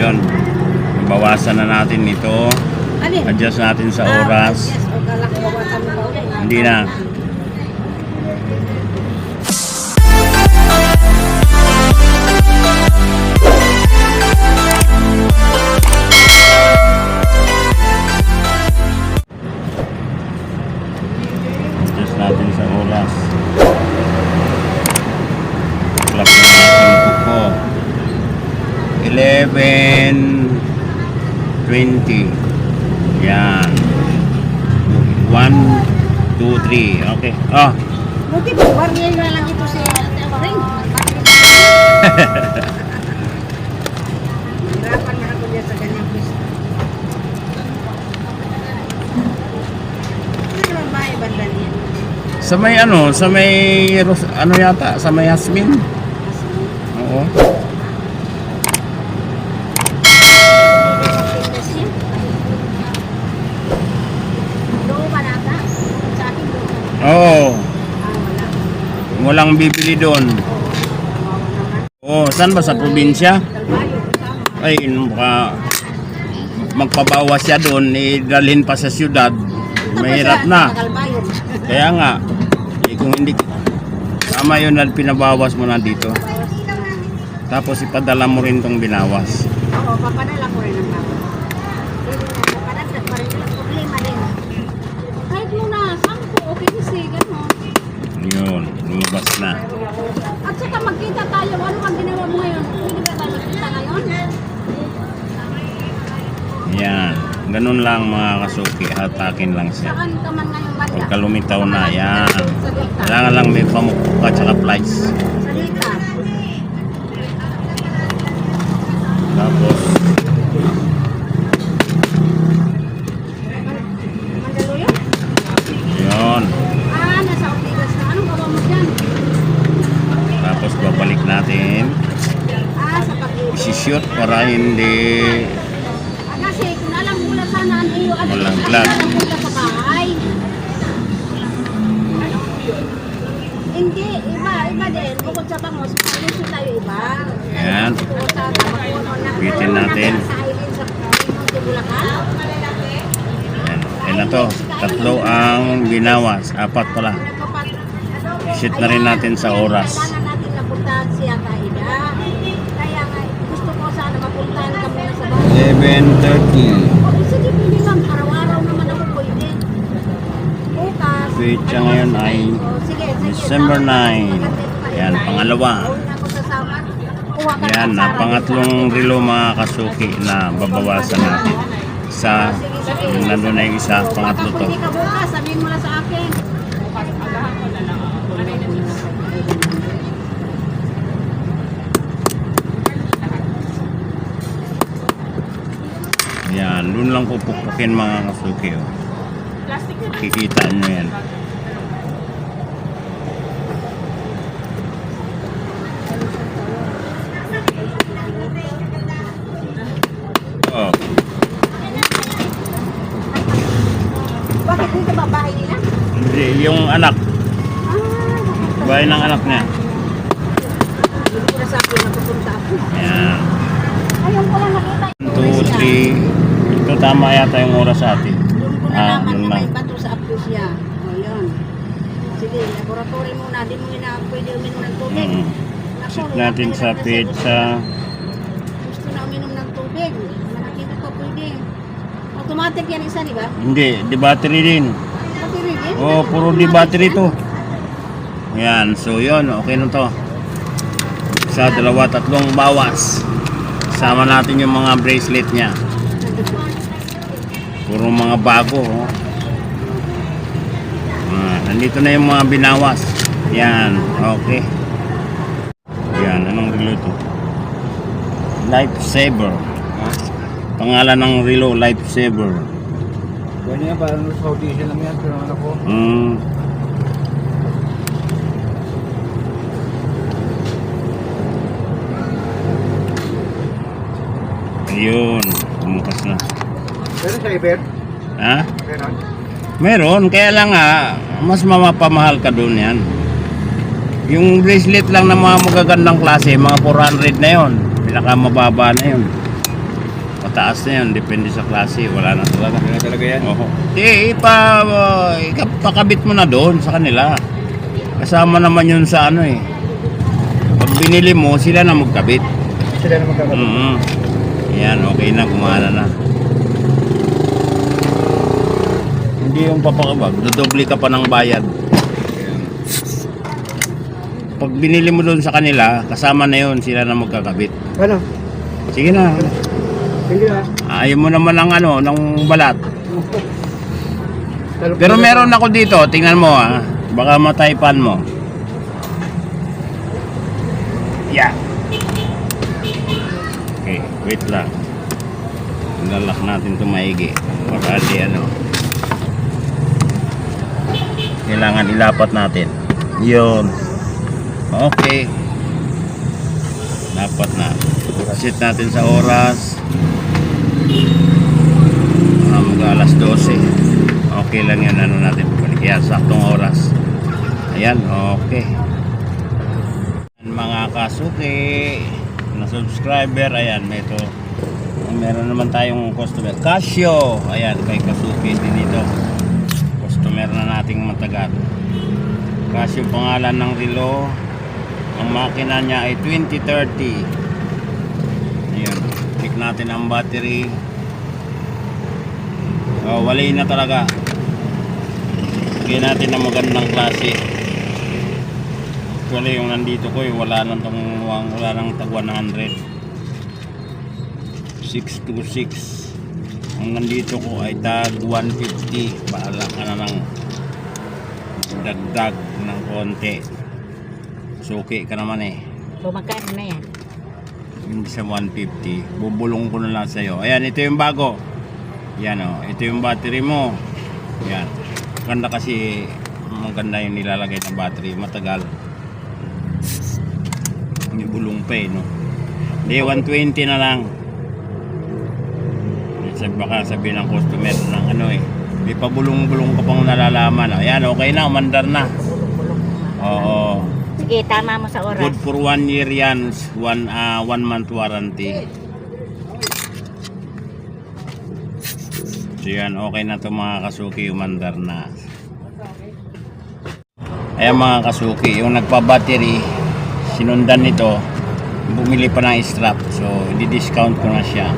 yun. Bawasan na natin ito. Alin? Adjust natin sa Ah, oras. Yes. Hindi na. Adjust natin sa oras. Na natin kuko. 11.20 Yan. 1, 2, 3 Okay. Oh. Buti po, barrier na lang ito si Ate Maring. Hirapan na ako dyan sa ganyang pwesto. Ano naman ba ibanda niya? Sa may ano Sa may ros- Ano yata? Sa may Yasmin? Oo Doon ba nata? Sa akin doon. Oo Ah, wala. Walang bibili doon. Oo Saan ba sa probinsya? Ay baka Magpabawas siya doon Idalhin pa sa syudad Mahirap na. Kaya nga eh, Kung hindi Tama yun na pinabawas mo na dito Tapos ipadala mo rin tong binawas Oo, papadala ko rin ang bago. Papadala pa rin ang problema din. Kahit muna, sampo, okay kasi, gano'n. Yun Lumabas na At saka magkita tayo, ano ang ginawa mo ngayon? Hindi ba tayo magkita ngayon? Yan. Ganun lang mga kasuki. Hatakin lang siya. Saan ka man ngayon, Madya? Pagka lumitaw na, yan. Kailangan lang may pamukha at saka plies. Sa dita. Tapos, Mandaluyong? yun. Ah, nasa Ortigas na. Anong gawa mo dyan? Tapos babalik natin. Ah, sa pag Isi-shoot para hindi Ah, kasi kung alam mo lang sana ang iyo, ano, Walang ano vlog. lang punta sa bahay. Hindi, iba, iba din. Bukod sa bangos, palusin tayo iba. Yan. Bukod sa tabakuno na. Bitin natin. Sa island sa Monte Bulacan. yan. Yan na to. Tatlo ang binawas. Apat pala. Shoot na rin natin sa oras. Kailangan natin napuntahan siya kaida. Kaya nga, gusto ko sana mapuntahan ka muna sa bahay. 11.30. Oh, sige, pwede lang. Araw-araw naman ako pwede. Bukas. Fecha ngayon ay Oh. December Tama, 9. maganda ito kayo. Yan, pangalawa. Na sa Yan, na pangatlong relo mga kasuki na babawasan natin. Sa, nandun na yung isa, pangatlo to. sabihin mo lang sa akin. Yan, doon lang pupukpukin mga kasuki. Oh. Kikita nyo yan. Oh, Bakit dito ba bahay nila? hindi, yung anak, Ah, bahay ng anak niya. hindi na sa akin napupunta ako. Yan. Ayun ko lang nakita. 2, 3. Ito tama yata yung oras sa atin. Doon ko Ah, nalaman na may bato sa Aplusia. O yun. Sige, laboratory muna. Di mo na pwede uminom ng tubig. Mm. Naku, natin sa pizza. Gusto na uminom ng tubig. Nakakita ko pwede. Automatic yan isa, di ba? Hindi, di battery din. Oh, puro di battery to. Yan, so yun, okay na to. Sa dalawa, tatlong bawas. Sama natin yung mga bracelet niya. Puro mga bago. Oh. Ah, nandito na yung mga binawas. Yan, okay. Yan, anong relo to? Lifesaver. Pangalan ng relo, Lifesaver. Ganyan, parang sa audition lang yan, pero ano ko. Mm. Ayun, bumukas na. Pero sa event, Ha? meron. Meron, kaya lang nga, mas mamapamahal ka doon yan. Yung bracelet lang ng mga magagandang klase, mga 400 na yon. Pinakamababa na yon. Pataas na yun, depende sa klase, wala na talaga. Wala talaga yan. Oo. Di, ipa, uh, pakabit mo na doon sa kanila. Kasama naman yun sa ano eh. Pag binili mo, sila na magkabit. Sila na magkakabit. Mm Yan, okay na, gumana na. Hindi yung papakabag, dodoble ka pa ng bayad. Pag binili mo doon sa kanila, kasama na yun, sila na magkakabit. Ano? Sige na, na. Ayaw mo naman ng ano, ng balat. Pero meron ako dito, tingnan mo ah. Baka mataypan mo. Yeah. Okay, wait lang. Lalak natin ito maigi. Baka di ano. Kailangan ilapat natin. Yun. Okay. Dapat na. Set natin sa oras. Ah, mag alas 12 okay lang yun ano natin bumalik. Yan saktong oras. Ayan okay. Mga kasuki na subscriber ayan may ito meron naman tayong customer. Casio! Ayan kay kasuki din dito customer na nating matagal. Casio pangalan ng relo. Ang makina niya ay 2030 ayan check natin ang battery Oh, wali na talaga. Bigyan natin ng magandang klase. Actually, yung nandito ko, eh, wala nang tong wala tag 100. 626. Ang nandito ko ay tag 150. Bahala ka na ng dagdag ng konti. Suki ka naman eh. So, magkano na yan? Hindi sa 150. Bubulong ko na lang sa'yo. Ayan, ito yung bago. Yan o. Ito yung battery mo. Yan. Ganda kasi maganda yung nilalagay ng battery. Matagal. May bulong pa eh, no? Hindi, 120 na lang. Sabi baka sabihin ng customer ng ano eh. May pabulong-bulong ka pang nalalaman. Ayan, okay na. Umandar na. Oo. Sige, tama mo sa oras. Good for one year yan. One, ah, one month warranty. So yan, okay na to mga kasuki, umandar na. Ayan mga kasuki, yung nagpa-battery, sinundan nito, bumili pa ng strap. So, di-discount ko na siya.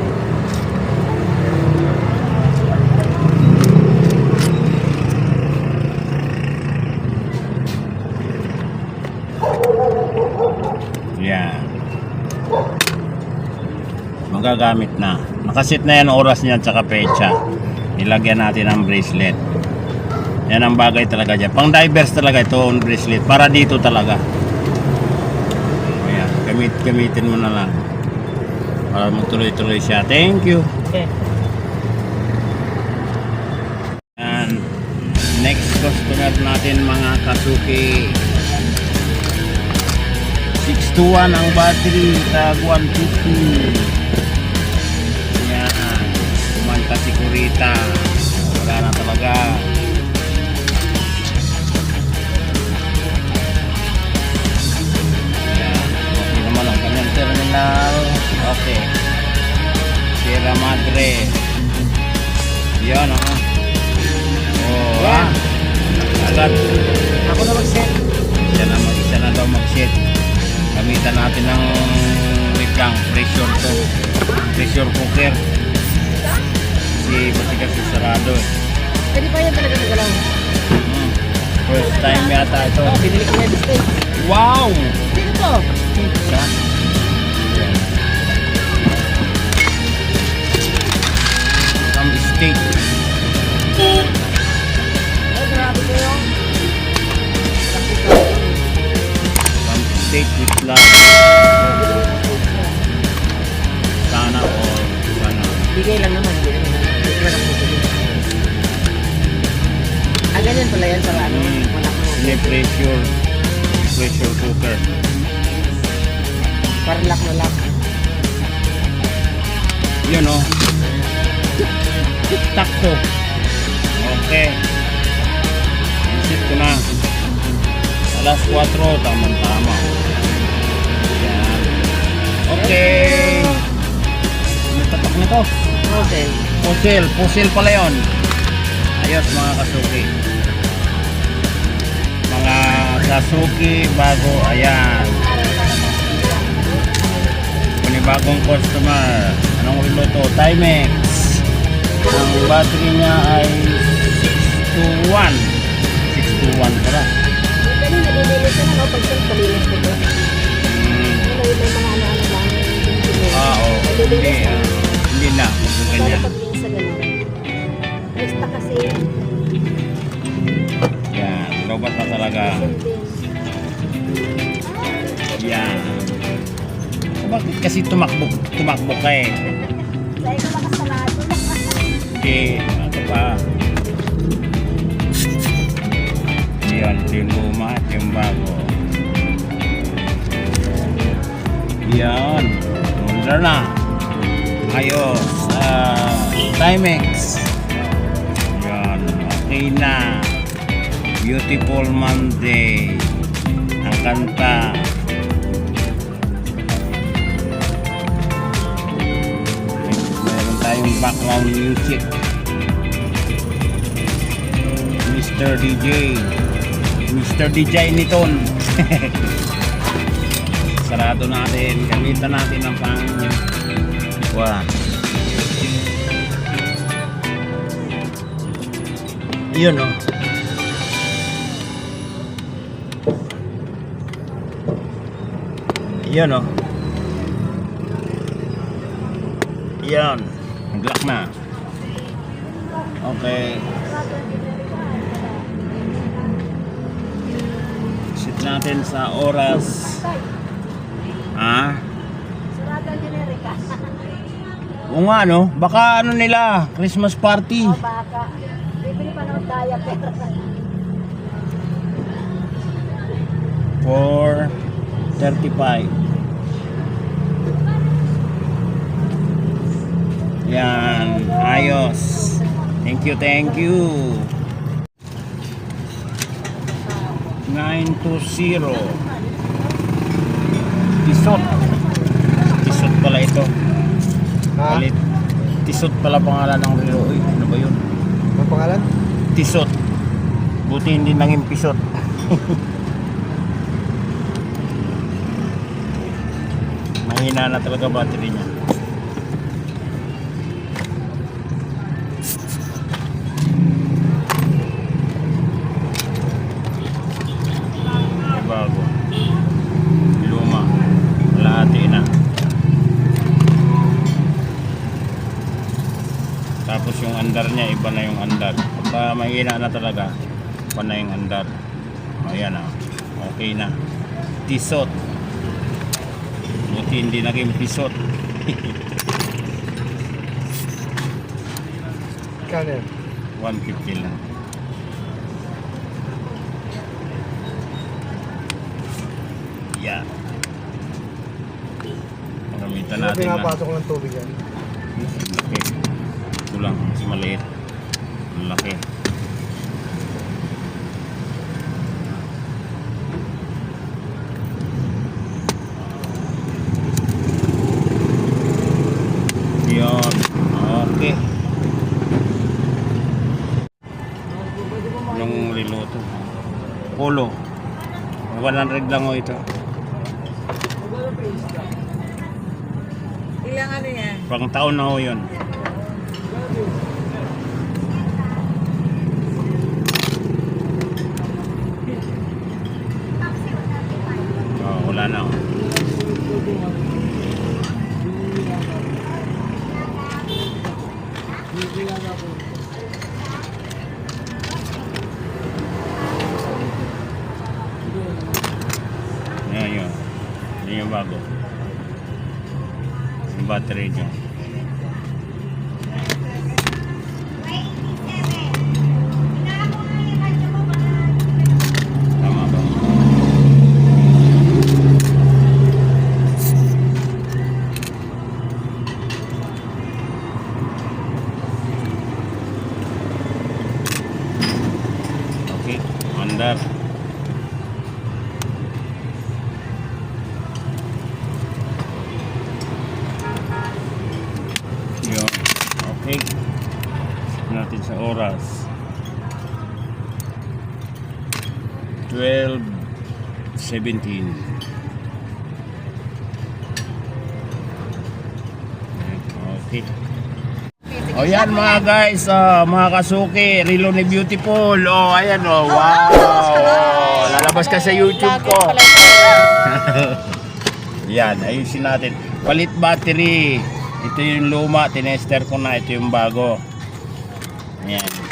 Yan. Magagamit na. Nakasit na yan oras niya at saka pecha. Ilagyan natin ang bracelet. Yan ang bagay talaga dyan. Pang divers talaga ito ang bracelet. Para dito talaga. Ayan. Gamit, gamitin mo na lang. Para magtuloy-tuloy siya. Thank you. Okay. And next customer natin mga kasuki 621 ang battery tag 150 alas 4 tamang tama yan okay may tatak na to natin. Pusil, pusil pala yun. Ayos mga kasuki. Mga kasuki bago, ayan. Panibagong customer. Anong relo to? Timex. Ang battery niya ay 621. 621 pala. Nalilinis na no, pag ko. Hmm. Ano yung mga ano-ano lang, yung pinili. Ah, oo. Hindi, ah, hindi na. Kung Para ganyan. pag sa ganun. Basta kasi, Yan. Robot na talaga. simple. Yan. Bakit kasi tumakbo, tumakbo ka eh? Dahil ko makasalado. Hindi, ano pa? Yan, ito yung luma at bago. Yan. Tundra na. Ayos. Ah, Timex. Yan. Okay na. Beautiful Monday. Ang kanta. Meron tayong background music. Mr. DJ. Mr. DJ Niton. Sarado natin. Gamitan natin ang pang... Wah. Yun oh. Yun oh. Yan. Nag-lock na. Okay. Natin sa oras. Ah? Ang generika. Oo nga no. Baka ano nila, Christmas party. O baka. Bibili pa ng diaper. 4.35 Yan, ayos. Thank you, thank you. 920 Tisot. Tisot pala ito. Ha? Palit. Tisot pala pangalan ng relo. Uy, ano ba yun? Ang pangalan? Tisot. Buti hindi nanging pisot. Mahina na talaga battery niya. May bago. Luma. Lahati na. Tapos yung andar niya, iba na yung andar. Pagka mahina na talaga, iba na yung andar. Ayan ah. Okay na. Tisot. Buti hindi naging pisot. Kano yan? 150 lang. Yan. Gamitan Ano natin na. pinapasok ng tubig yan? Laki. Ito lang, mas maliit. Laki. Yun. Okay. Yung riloto. Polo. 100 lang o ito. Ilang ano yan? Pang taon na ho yun. Oh, wala na. oh. Yan yun. Yan yung bago. Yung battery 12.17 Okay. O yan mga guys, ah, mga kasuki, Rilo ni Beautiful. Oh, ayan oh, wow. Oh, lalabas ka sa YouTube ko. yan, ayusin natin. Palit battery. Ito yung luma, tinester ko na. Ito yung bago. Ayan.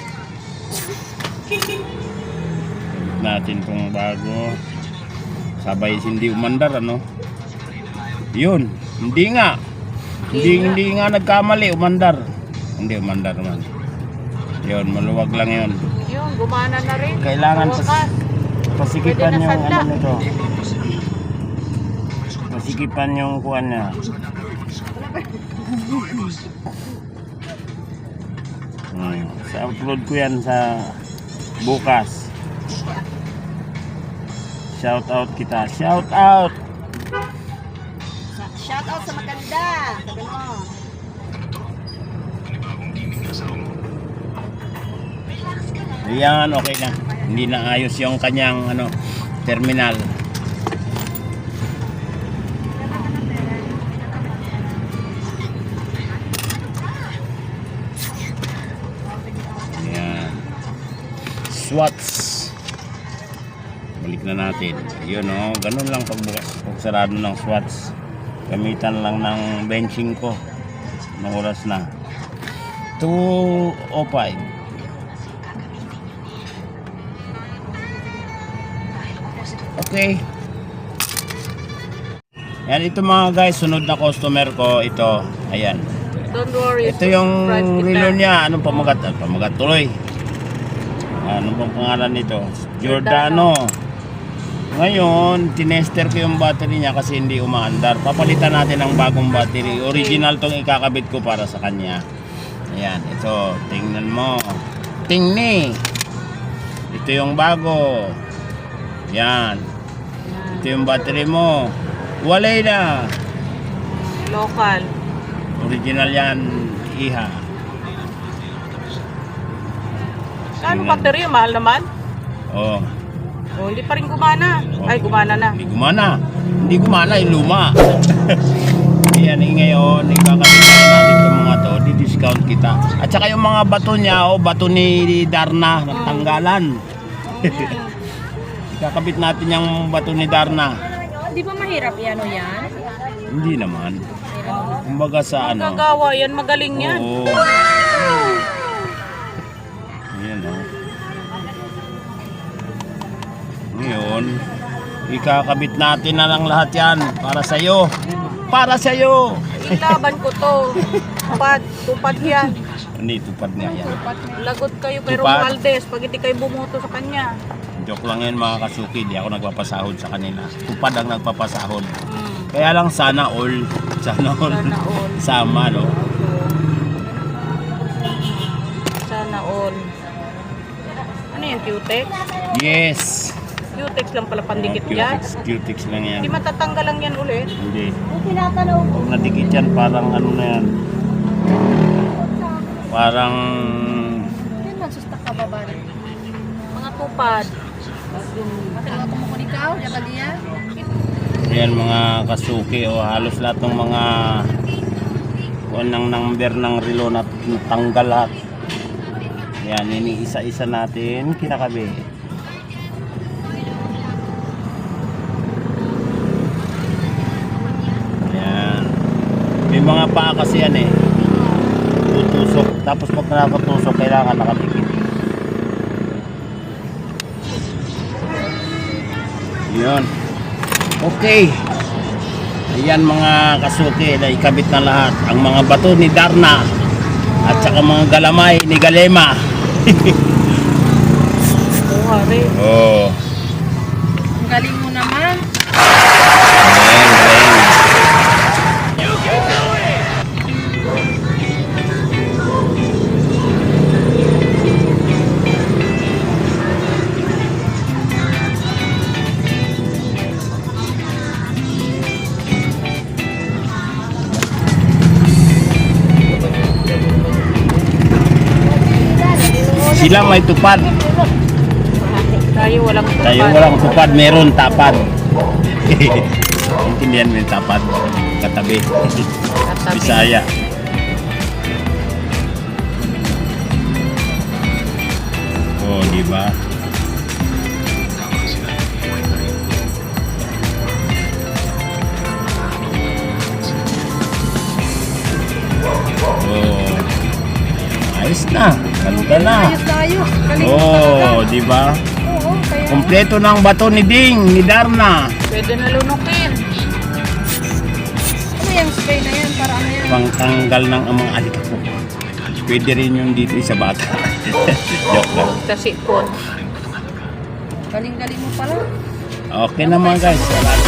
Natin tong bago. Sabay hindi umandar ano. Yun, hindi nga. Hindi, hindi nga nagkamali, umandar. Hindi umandar man. Yun, maluwag lang yun. Yung, gumana na rin. Kailangan pas, wakas. pasikipan yung ano nito. Pasikipan yung kuan niya. Hmm. Sa upload ko yan sa bukas. Shout out kita. Shout out! Shout out sa maganda. Sabi mo. Ayan, okay na. Hindi na ayos yung kanyang ano, terminal. Ayan. Swats. Natin. Yun oh, ganun lang pagbukas. Pag sarado ng swats. Gamitan lang ng benching ko. Ng oras na. 2.05. Okay. Yan ito mga guys, sunod na customer ko ito. Ayan. Don't worry. Ito yung relo niya, anong pamagat? Pamagat tuloy. Anong pang pangalan nito? Giordano. Ngayon, tinester ko yung battery niya kasi hindi umaandar. Papalitan natin ng bagong battery. Original tong ikakabit ko para sa kanya. Ayan, ito. Tingnan mo. Tingni. Ito yung bago. Yan. Ito yung battery mo. Walay na. Local. Original yan, iha. Ano battery? Mahal naman. Oh, Oh, hindi pa rin gumana. Ay, gumana na. hindi gumana. Hindi gumana, yung luma. Yan, eh, ngayon, ikakabit na natin itong mga to, di-discount kita. At saka yung mga bato niya, oh, bato ni Darna, natanggalan. Ikakabit natin yung bato ni Darna. Di ba mahirap yan o yan? Hindi naman. Kumbaga sa ano. Gagawa yan, magaling yan. Oo. Ngayon, ikakabit natin na lang lahat yan para sa'yo. Para sa'yo. Ilaban ko to. Tupad, tupad yan. Hindi, tupad nga yan. Lagot kayo kay Tupad. Romualdez pag hindi kayo bumoto sa kanya. Joke lang yan mga kasuki. Di ako nagpapasahod sa kanila. Tupad ang nagpapasahod. Hmm. Kaya lang sana all. Sana all. Sana all. Sama, no? Sana all. Ano yan, Cutex? Yes. Cutex lang pala pandikit Oh, yan. Cutix, cutix lang yan. Hindi matatanggal lang yan ulit. Hindi. Kung tinatanaw ko. Pag nadikit yan, parang ano na yan. Parang Yan man, sustak ka baba rin. Mga tupad. Matalaga ko mo ikaw, niya. Ayan mga kasuki o halos lahat ng mga kuan ng number ng relo na natanggal lahat. Ayan, iniisa-isa natin kinakabi. May mga paa kasi yan eh. Tutusok. Tapos pag nakatusok, kailangan nakadikit. Yun. Okay. Ayan mga kasuki na ikabit na lahat. Ang mga bato ni Darna at saka mga galamay ni Galema. Oh. Ang galing Sila may tupad. Tayo walang Tayo walang tupad, meron tapad. Intindihan mo yung tapad. Katabi. Bisaya. Oh, di ba? Oh. Ayos na. Ganda na. Oh, di ba? Oo, kaya... Kompleto bato ni Ding, ni Darna. Pwede na lunukin. Ano yung spray na yan? Para ano yan? Pangtanggal ng mga alikapok. Pwede rin yung dito sa bata. Joke lang. Kasi po. Galing-galing mo pala. Okay naman guys. Salamat.